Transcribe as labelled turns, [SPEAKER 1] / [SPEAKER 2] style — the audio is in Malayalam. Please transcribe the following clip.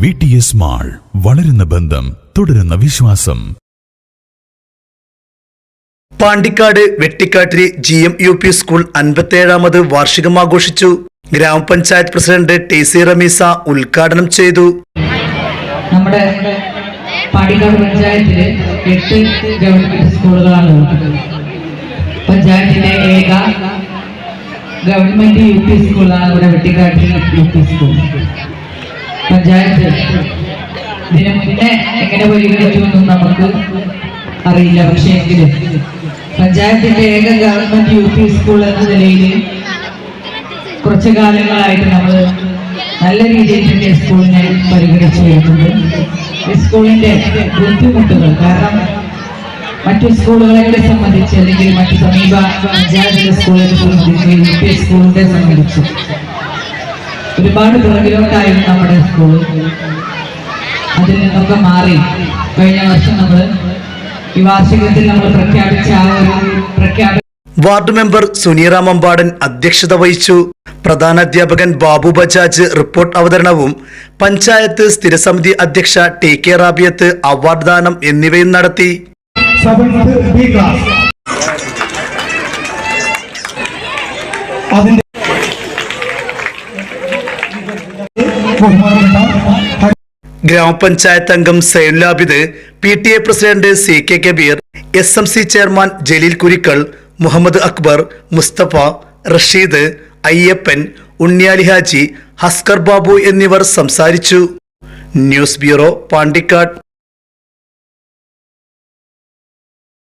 [SPEAKER 1] വി ടി എസ് മാൾ വളരുന്ന ബന്ധം തുടരുന്ന വിശ്വാസം.
[SPEAKER 2] Pandikkad Vettikkattiri G M U P school അൻപത്തേഴാമത് വാർഷികം ആഘോഷിച്ചു ഗ്രാമപഞ്ചായത്ത് പ്രസിഡന്റ് ടി സി റമീസ ഉദ്ഘാടനം ചെയ്തു.
[SPEAKER 3] നമ്മുടെ പാണ്ടിക്കാട് പഞ്ചായത്തിൽ എട്ട് ഗവൺമെന്റ് സ്കൂളുകളാണ് പഞ്ചായത്തിന്റെ പഞ്ചായത്തിലെ ഏക ഗവൺമെന്റ് യു പി സ്കൂളാണ് ഇവിടെ വെട്ടിക്കാട്ടിൽ യു പി സ്കൂൾ. പഞ്ചായത്ത്. ഇതിനു മുന്നേ എങ്ങനെ പരിഗണിച്ചു എന്നും നമുക്ക് അറിയില്ല. പക്ഷേ എങ്കിലും പഞ്ചായത്തിന്റെ ഏക ഗവൺമെന്റ് യു പി സ്കൂൾ എന്ന നിലയിൽ കുറച്ചു കാലങ്ങളായിട്ട് നമ്മൾ നല്ല രീതിയിൽ തന്നെ സ്കൂളിനെ പരിഗണിച്ചു വരുന്നുണ്ട്. ഈ സ്കൂളിന്റെ ബുദ്ധിമുട്ടുകൾ കാരണം മറ്റു സ്കൂളുകളെ സംബന്ധിച്ച് അല്ലെങ്കിൽ മറ്റു സമീപ സ്കൂളിനെ സംബന്ധിച്ച് യു സ്കൂളിനെ സംബന്ധിച്ച്. ഒരുപാട് പുറകിലോട്ടായിരുന്നു നമ്മുടെ സ്കൂൾ. അതിൽ നിന്നൊക്കെ മാറി കഴിഞ്ഞ വർഷം നമ്മൾ ഈ വാർഷികത്തിൽ നമ്മൾ പ്രഖ്യാപിച്ച ആ ഒരു പ്രഖ്യാപന
[SPEAKER 2] വാർഡ് മെമ്പർ സുനീറാം അമ്പാടൻ അധ്യക്ഷത വഹിച്ചു. പ്രധാന അധ്യാപകൻ ബാബു ബജാജ് റിപ്പോർട്ട് അവതരണവും പഞ്ചായത്ത് സ്ഥിരസമിതി അധ്യക്ഷ ടി കെ റാബിയത്ത് അവാർഡ് ദാനം എന്നിവയും നടത്തി.
[SPEAKER 4] Seventh B class. അതിന്റെ
[SPEAKER 2] ഗ്രാമപഞ്ചായത്ത് അംഗം Zainulabid P T A president C K Kabeer S M C chairman Jaleel Kurikkal Muhammad Akbar Mustafa Rasheed Ayyappan Unniyali Haji Haskar Babu എന്നിവർ സംസാരിച്ചു. News bureau Pandikkad.